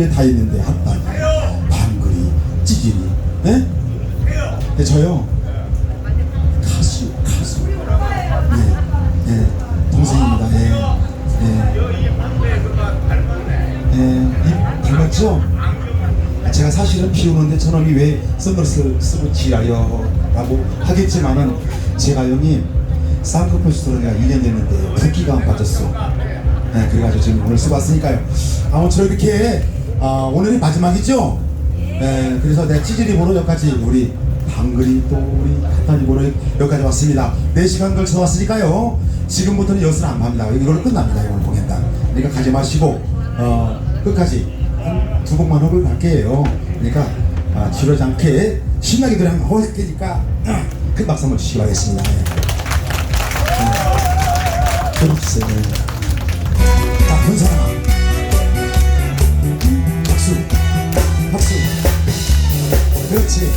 이게 다 있는데 핫바니, 방글이, 찌질이, 네? 네 저요 가수 가수 네, 네 동생입니다. 예, 예, 예, 입 닮았죠? 제가 사실은 비 오는데 저놈이 왜 선글라스를 쓰고 지라요 라고 하겠지만은 제가 형님 쌍꺼풀 수술을 내가 2년 됐는데 붓기가 안 빠졌어 네, 그래가지고 지금 오늘 쓰고 왔으니까요 아무쪼록 이렇게 아, 오늘이 마지막이죠? 네, 그래서 찌질이 보러 여기까지 우리 방글이 또 우리 카타니 보러 여기까지 왔습니다 4시간 걸쳐 왔으니까요 지금부터는 여기서 안 합니다 이걸로 끝납니다 오늘 공연단 그러니까 가지 마시고 어, 끝까지 한 두 곡만 호흡을 갈게요. 그러니까 아, 지루하지 않게 신나게 노래 한번 호흡 테니까 큰 박수 한번 주시기 바라겠습니다. 네. 네. 들어주세요. 자, 분사람. 박수. 박수. 그렇지.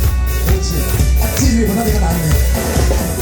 그렇지. 찌질이 보나리가 나네.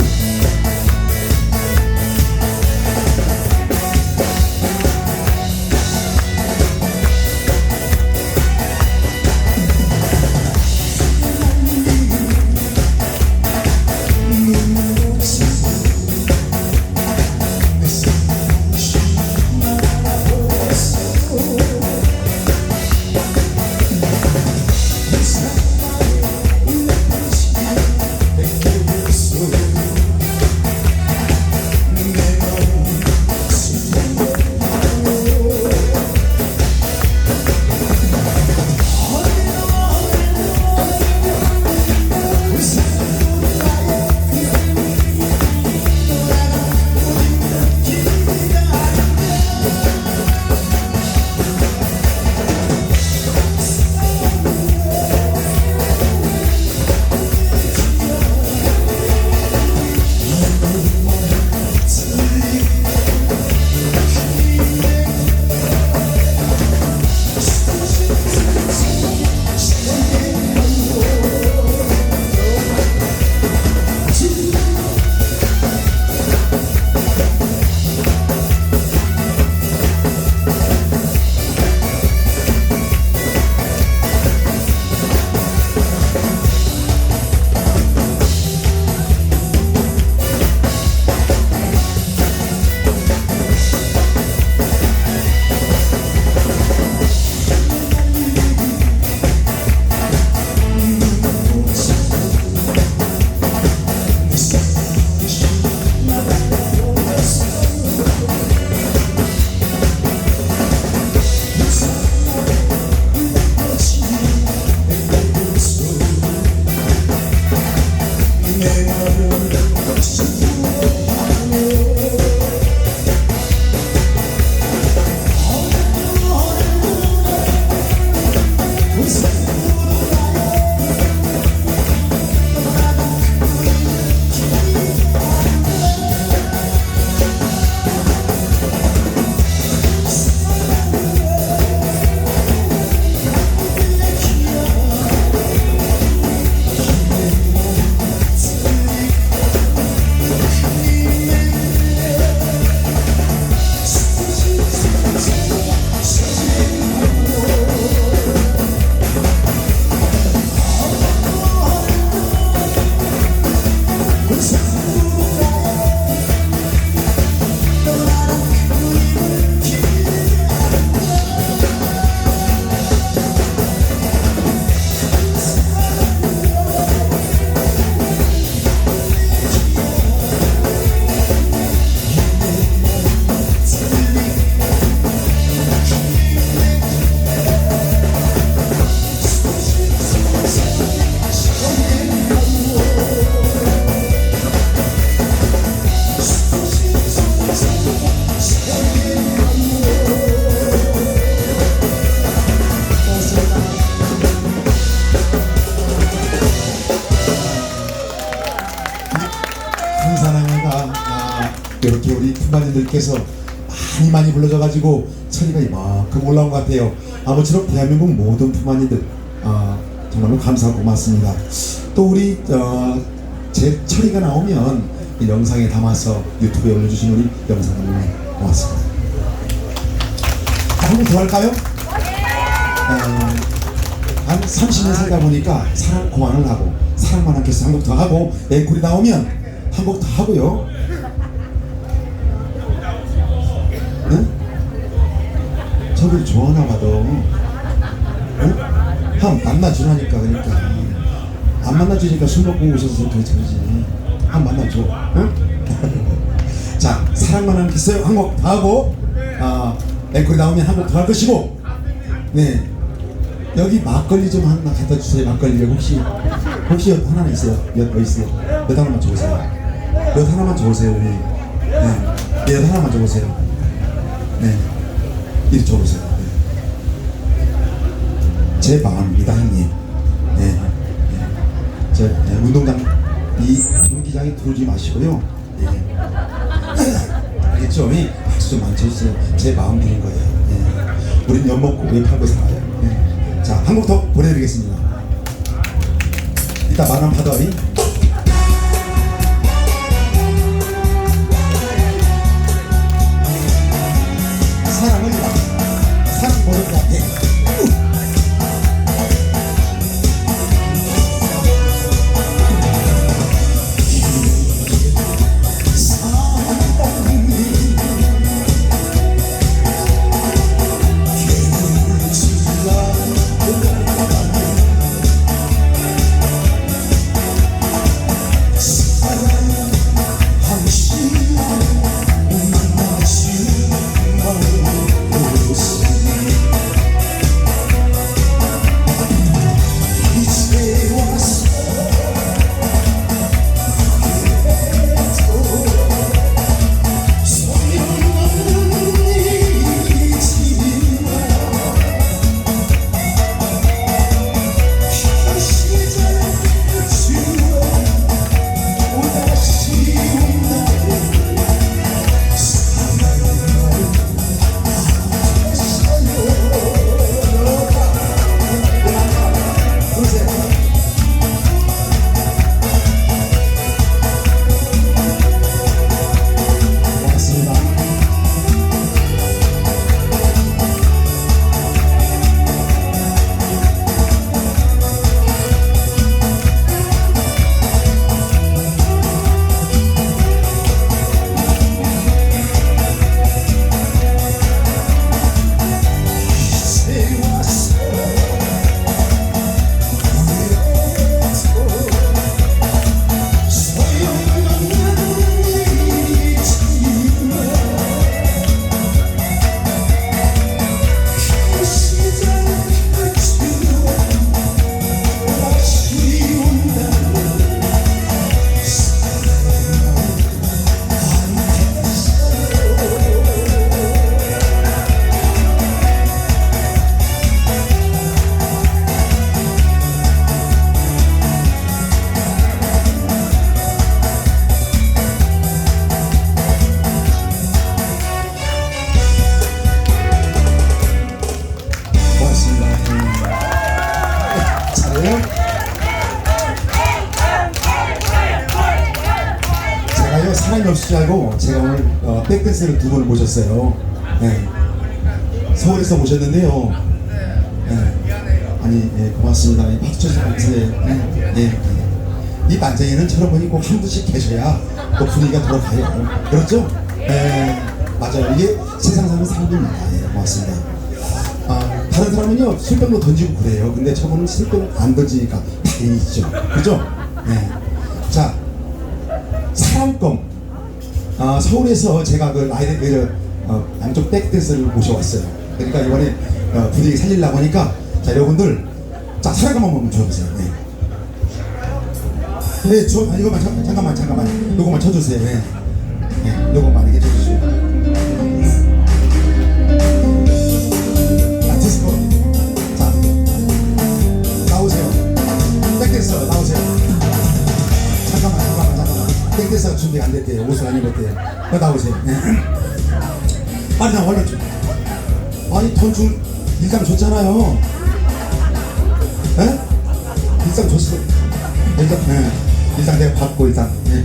이렇게 우리 품바님들께서 많이 많이 불러줘가지고 처리가 이만큼 올라온 것 같아요. 아무쪼록 대한민국 모든 품바님들 아, 정말로 감사하고 고맙습니다. 또 우리 어, 제 처리가 나오면 이 영상에 담아서 유튜브에 올려주신 우리 영상 너무 고맙습니다. 한번 더 할까요? 어, 한 30년 살다 보니까 사랑 그만을 하고 사랑만 한곡 더 하고 앵콜이 나오면 한 곡 더 하고요. 응? 저를 좋아하나 봐도 응? 한 만나주라니까 그러니까. 안 만나주니까 술 먹고 오셔서 그렇지 그러지. 한 만나줘. 응? 자 사랑만 하겠어요. 한곡더 하고 아 앵콜이 나오면 한 곡 더 할 것이고. 네. 여기 막걸리 좀 하나 갖다 주세요 막걸리 혹시 혹시 몇 하나 있어요? 몇뭐 있어요? 몇 하나만 줘보세요. 몇 하나만 줘보세요 네. 네. 네, 몇 하나만 줘보세요 네 이리 줘보세요 네. 제 마음입니다 형님 네. 네. 저 네, 운동장 이 경기장에 들어오지 마시고요 네. 알겠죠? 네. 박수 좀 많이 쳐주세요 제 마음 드린 거예요 네. 우린 엿 먹고 왜 팔고 살아요 네. 자 한곡더 보내드리겠습니다 이따 만원 받아이 줄 알고 제가 오늘 어, 백댄스를 두 분을 모셨어요. 네. 서울에서 모셨는데요. 네. 아니 예, 고맙습니다. 이 박수 쳐주세요. 네. 예, 예. 이 반장에는 저런 분이 꼭 한 분씩 계셔야 또 분위기가 돌아가요. 그렇죠? 네. 맞아요. 이게 세상 사는 사람들입니다. 예, 고맙습니다. 아, 다른 사람은요 술병도 던지고 그래요. 근데 저분은 술병 안 던지니까 다행이죠. 그죠? 네. 자 사랑껌. 아, 서울에서 제가 그 라이드 그, 어, 양쪽 백댄스를 모셔왔어요. 그러니까 이번에 어, 분위기 살리려고 하니까 자 여러분들 자 사랑껌 한번 줘보세요. 네. 네, 저 아, 이거만 잠, 잠깐만 잠깐만 요거만 쳐주세요. 네. 네, 백댄서가 준비가 안 됐대요. 옷을 안 입었대요. 어, 나오세요. 네. 빨리 나와, 얼른 좀. 아니, 돈 줄, 일당 줬잖아요. 에? 일당 줬어. 일단, 네. 일단 내가 받고, 일단. 네.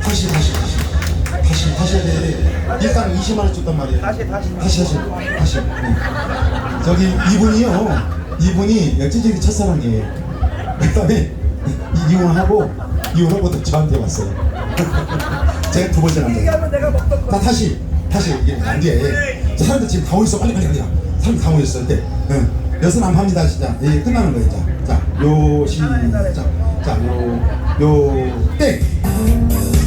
다시 다시 다시. 다시 다시 해야 돼 일단 20만 원 줬단 말이에요. 다시, 다시. 다시 다시 다시. 네. 저기 이분이요. 이분이 찌질이 첫사랑이에요. 그 다음에 이혼하고 이혼하고 또 저한테 왔어요. 제가 두 번째 남자. 내가 먹던 거. 다 다시 다시 이게 안돼 사람들 지금 다 오셨어. 빨리 빨리 빨리 사람 다 오셨어. 근데 응. 여섯 안 합니다 진짜. 예 끝나는 거예요 자요 시작 자요요땡 같이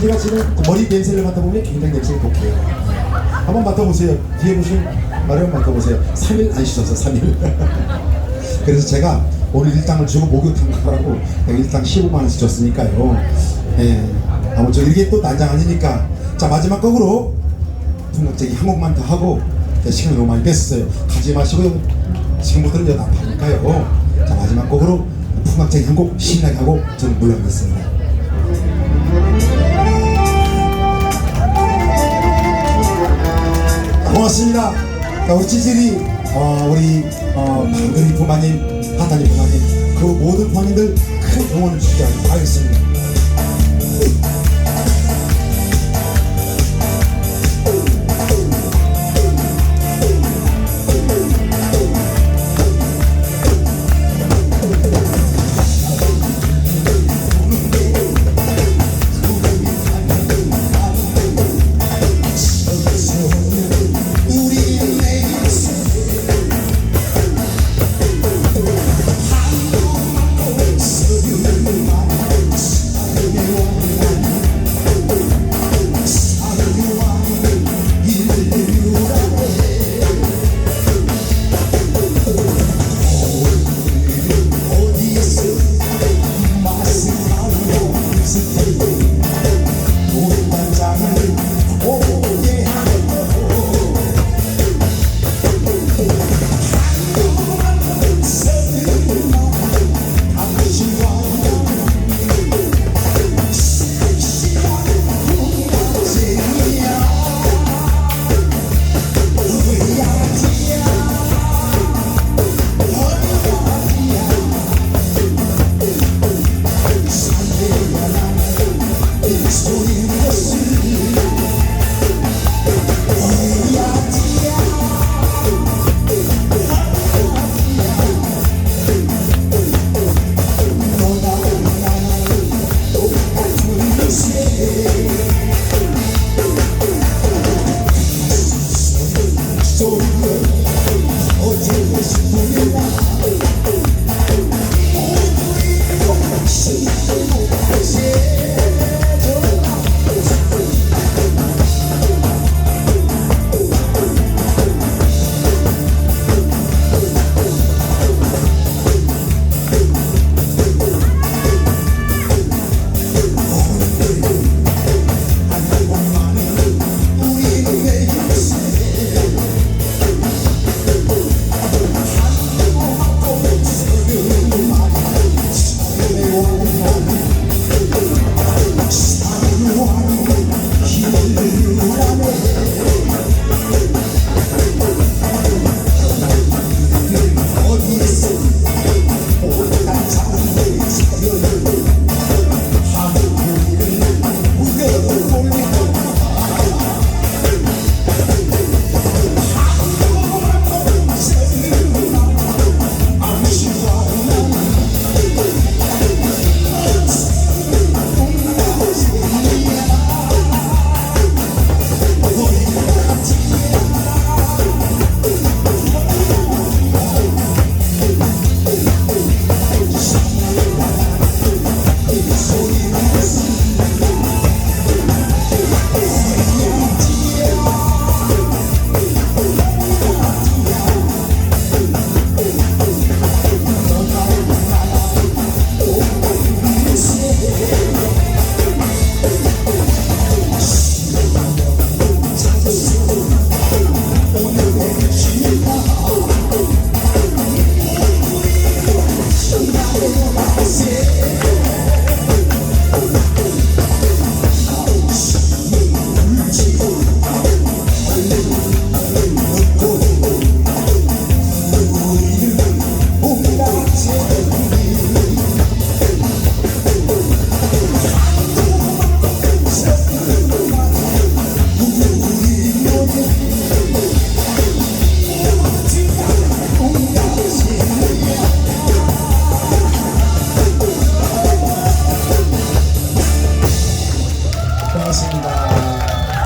지가 지금 머리 냄새를 맡아보면 굉장히 냄새가 독해요 예. 한번 맡아보세요 뒤에 보시면 한번 맡아보세요 3일 안 씻어서 3일 그래서 제가 오늘 일당을 주고 목욕탕 가라고 일당 15만 원씩 줬으니까요. 예. 아무쪼 이게 또 난장 아니니까. 자 마지막 곡으로 풍각제기 한 곡만 더 하고 자, 시간 너무 많이 뺐었어요. 가지 마시고요. 지금부터는 여기 아파니까요. 자 마지막 곡으로 풍각제기 한 곡 신나게 하고 저는 물러가겠습니다. 고맙습니다. 자, 우리 찌질이, 어, 우리, 어, 방글이 부마님, 하다니 부마님, 그 모든 부마님들 큰 응원을 주시기 바라겠습니다.